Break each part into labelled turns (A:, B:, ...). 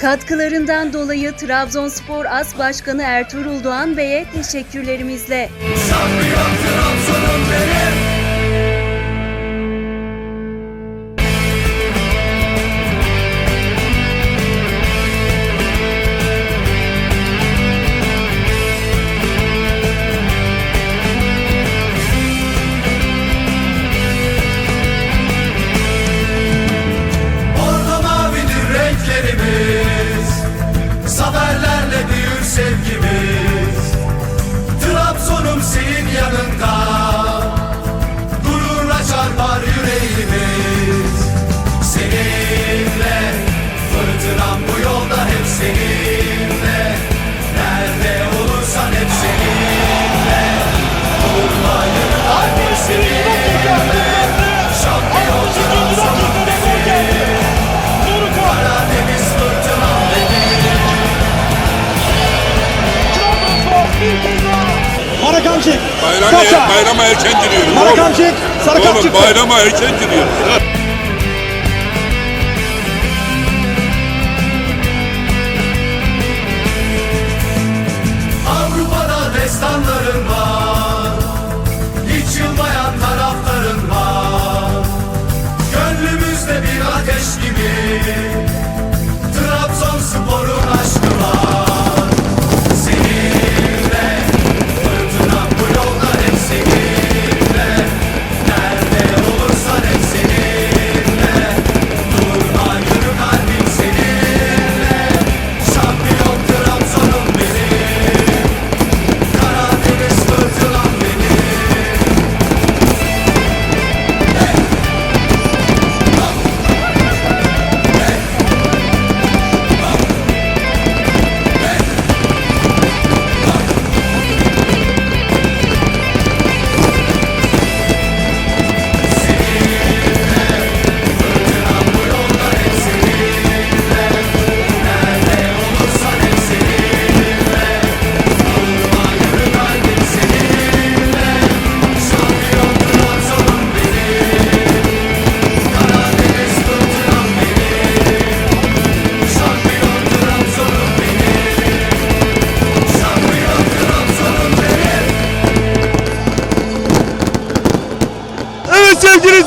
A: Katkılarından dolayı Trabzonspor As Başkanı Ertuğrul Doğan Bey'e teşekkürlerimizle.
B: Orada
C: Marakamçık.
D: Bayrama,
C: Saça.
D: bayrama erken giriyoruz.
C: Marakamçık. Sarı kart
D: Oğlum bayrama erken giriyoruz.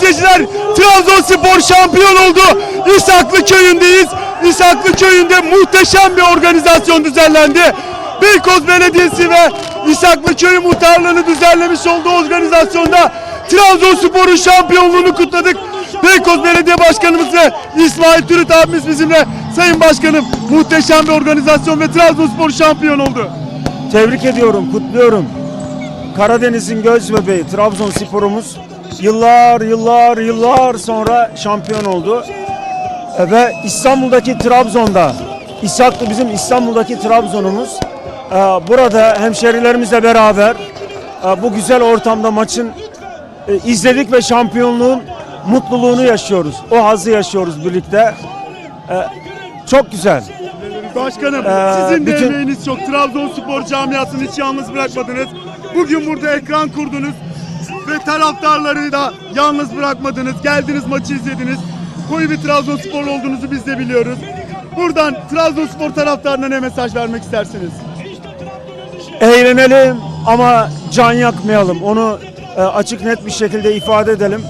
C: İzleyiciler. Trabzonspor şampiyon oldu. İshaklı köyündeyiz. İshaklı köyünde muhteşem bir organizasyon düzenlendi. Beykoz Belediyesi ve İshaklı Köyü Muhtarlığı'nı düzenlemiş olduğu organizasyonda Trabzonspor'un şampiyonluğunu kutladık. Beykoz Belediye Başkanımız ve İsmail Türüt abimiz bizimle. Sayın Başkanım muhteşem bir organizasyon ve Trabzonspor şampiyon oldu.
E: Tebrik ediyorum, kutluyorum. Karadeniz'in göz bebeği Trabzonspor'umuz yıllar yıllar yıllar sonra şampiyon oldu. E, Ve İstanbul'daki Trabzon'da, İshaklı bizim İstanbul'daki Trabzon'umuz. E, Burada hemşerilerimizle beraber e, bu güzel ortamda maçın izledik ve şampiyonluğun mutluluğunu yaşıyoruz. O hazzı yaşıyoruz birlikte. Çok güzel.
C: Başkanım
E: Ee,
C: sizin de
E: bütün-
C: emeğiniz çok. Trabzonspor camiasını hiç yalnız bırakmadınız. Bugün burada ekran kurdunuz ve taraftarları da yalnız bırakmadınız. Geldiniz maçı izlediniz. Koyu bir Trabzonspor olduğunuzu biz de biliyoruz. Buradan Trabzonspor taraftarına ne mesaj vermek istersiniz?
E: eğlenelim ama can yakmayalım. Onu e, açık net bir şekilde ifade edelim.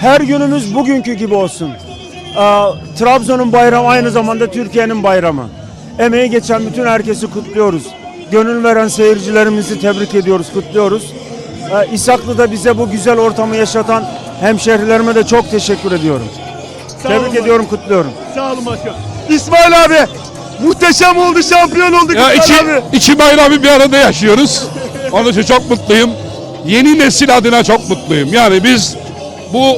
E: Her günümüz bugünkü gibi olsun. E, Trabzon'un bayramı aynı zamanda Türkiye'nin bayramı. Emeği geçen bütün herkesi kutluyoruz. Gönül veren seyircilerimizi tebrik ediyoruz, kutluyoruz. E, İshaklı'da bize bu güzel ortamı yaşatan hemşehrilerime de çok teşekkür ediyorum.
C: Sağ
E: Tebrik
C: olun.
E: ediyorum, kutluyorum.
C: Sağ olun başkan. İsmail abi muhteşem oldu şampiyon olduk
D: Ya
C: İsmail
D: iki,
C: abi.
D: iki bayramı bir arada yaşıyoruz. Onun için çok mutluyum. Yeni nesil adına çok mutluyum. Yani biz bu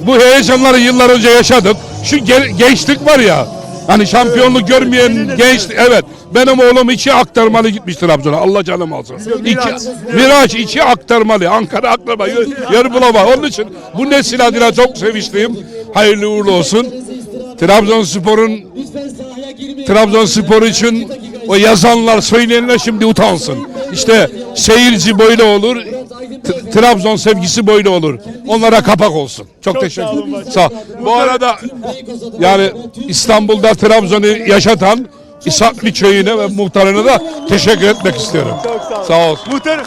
D: bu heyecanları yıllar önce yaşadık. Şu ge- gençlik var ya. Hani şampiyonluk görmeyen genç evet benim oğlum iki aktarmalı gitmiş Trabzon'a. Allah canım alsın. İki, Miraç iki aktarmalı. Ankara aktarmalı. Yer, yer bulama. Onun için bu nesil adına çok sevinçliyim. Hayırlı uğurlu olsun. Trabzonspor'un Trabzonspor için o yazanlar söyleyenler şimdi utansın. İşte seyirci böyle olur. Trabzon sevgisi böyle olur. Onlara kapak olsun. Çok, teşekkür
C: olun
D: ederim. Sağ. Bu arada yani İstanbul'da Trabzon'u yaşatan İshaklı köyüne ve muhtarına da teşekkür etmek istiyorum. Sağ olsun.
C: Muhtarım.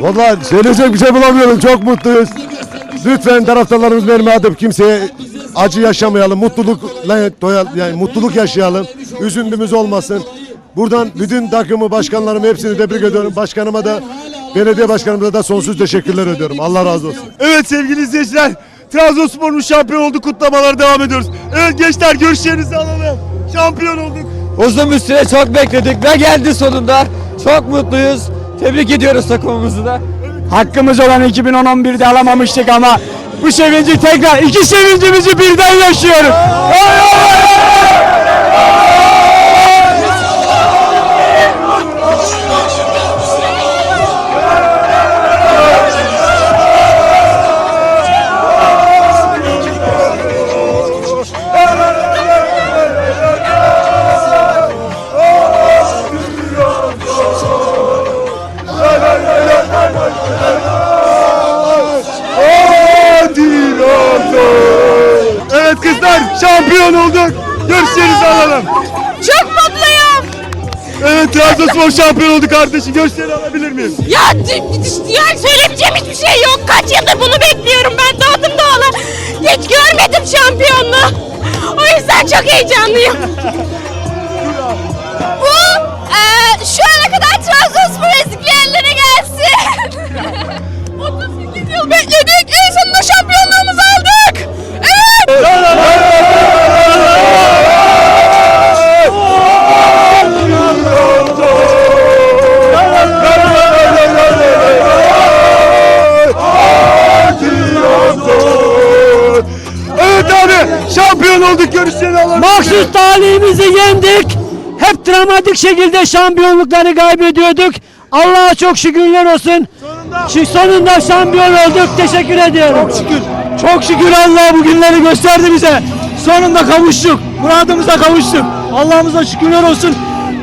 F: Vallahi söyleyecek bir şey bulamıyorum. Çok mutluyuz. Lütfen taraftarlarımız benim adım kimseye acı yaşamayalım. Mutlulukla doyal, yani mutluluk yaşayalım. Üzüntümüz olmasın. Buradan bütün takımı, başkanlarımı hepsini tebrik ediyorum. Başkanıma da belediye başkanımıza da sonsuz teşekkürler ediyorum. Allah razı olsun.
C: Evet sevgili izleyiciler. Trabzonspor'un şampiyon oldu kutlamalara devam ediyoruz. Evet gençler görüşlerinizi alalım. Şampiyon olduk.
G: Uzun bir süre çok bekledik ve geldi sonunda. Çok mutluyuz. Tebrik ediyoruz takımımızı da.
E: Hakkımız olan 2011'de alamamıştık ama bu sevinci tekrar iki sevincimizi birden yaşıyoruz.
C: Evet Trabzonspor şampiyon oldu kardeşim. Görüşlerini alabilir miyim?
H: Ya, ya söylemeyeceğim hiçbir şey yok. Kaç yıldır bunu bekliyorum ben doğdum doğalı. Hiç görmedim şampiyonluğu. O yüzden çok heyecanlıyım. Bu eee, şu ana kadar Trabzonspor ezikleyenlere gelsin. 38 yıl bekledik. En sonunda şampiyonluğumuzu
E: Mahsus talihimizi yendik. Hep dramatik şekilde şampiyonlukları kaybediyorduk. Allah'a çok şükürler olsun. Şu sonunda şampiyon olduk. Teşekkür ediyorum. Çok şükür. Çok şükür Allah bu günleri gösterdi bize. Sonunda kavuştuk. Muradımıza kavuştuk. Allah'ımıza şükürler olsun.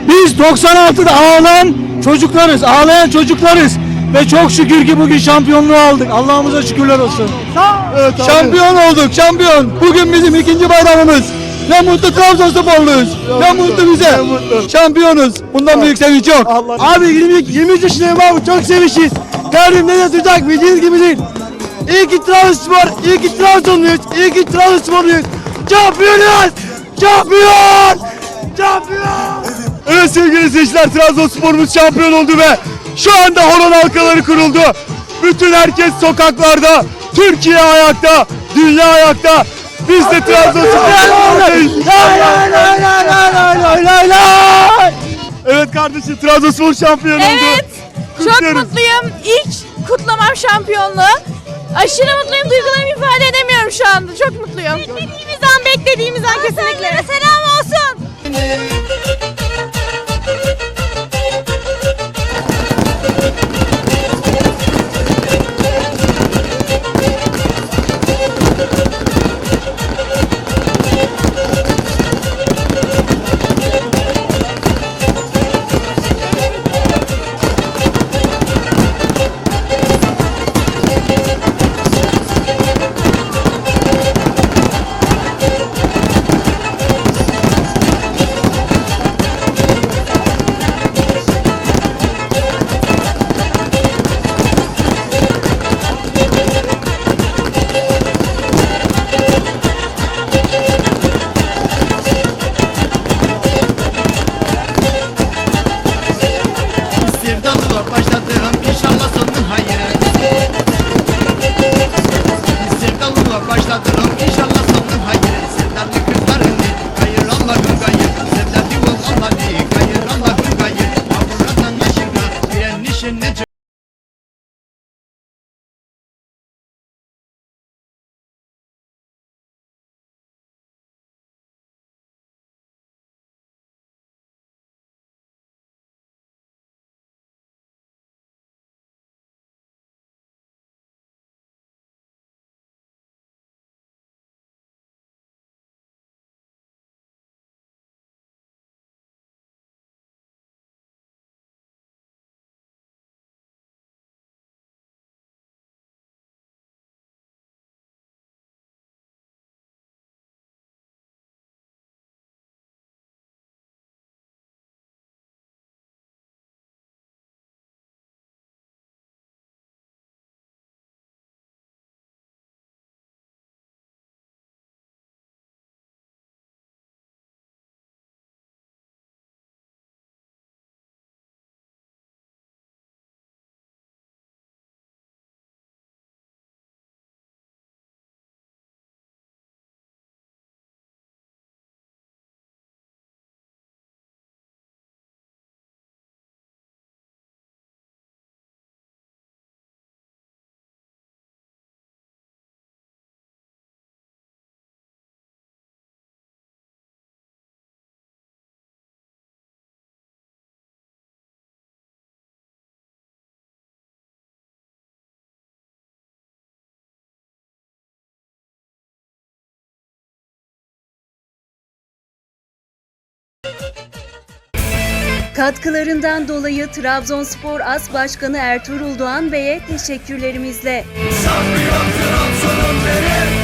E: Biz 96'da ağlayan çocuklarız. Ağlayan çocuklarız. Ve çok şükür ki bugün şampiyonluğu aldık. Allah'ımıza şükürler olsun.
C: Evet.
E: Şampiyon olduk, şampiyon. Bugün bizim ikinci bayramımız. Ne mutlu Trabzonsporluyuz. Ne mutlu bize. Şampiyonuz. Bundan büyük sevinç yok. Abi 20, 23 yaşındayım abi. Çok sevişiz. Kalbim ne sıcak bildiğiniz gibi değil. İyi ki Trabzonspor, iyi ki Trabzonluyuz, iyi ki Trabzonsporluyuz. Şampiyonuz! Şampiyon! Şampiyon!
C: Evet sevgili izleyiciler Trabzonspor'umuz şampiyon oldu ve şu anda horon halkaları kuruldu. Bütün herkes sokaklarda, Türkiye ayakta, dünya ayakta. Biz de Trabzonspor'dayız. Evet kardeşim Trabzonspor şampiyon oldu.
H: Evet. Çok
C: Kutluyoruz.
H: mutluyum. İlk kutlamam şampiyonluğu. Aşırı mutluyum. Duygularımı ifade edemiyorum şu anda. Çok mutluyum. Beklediğimiz an, beklediğimiz an kesinlikle. Selam olsun.
A: Katkılarından dolayı Trabzonspor As Başkanı Ertuğrul Doğan Bey'e teşekkürlerimizle.
B: Şampiyon Trabzon'um benim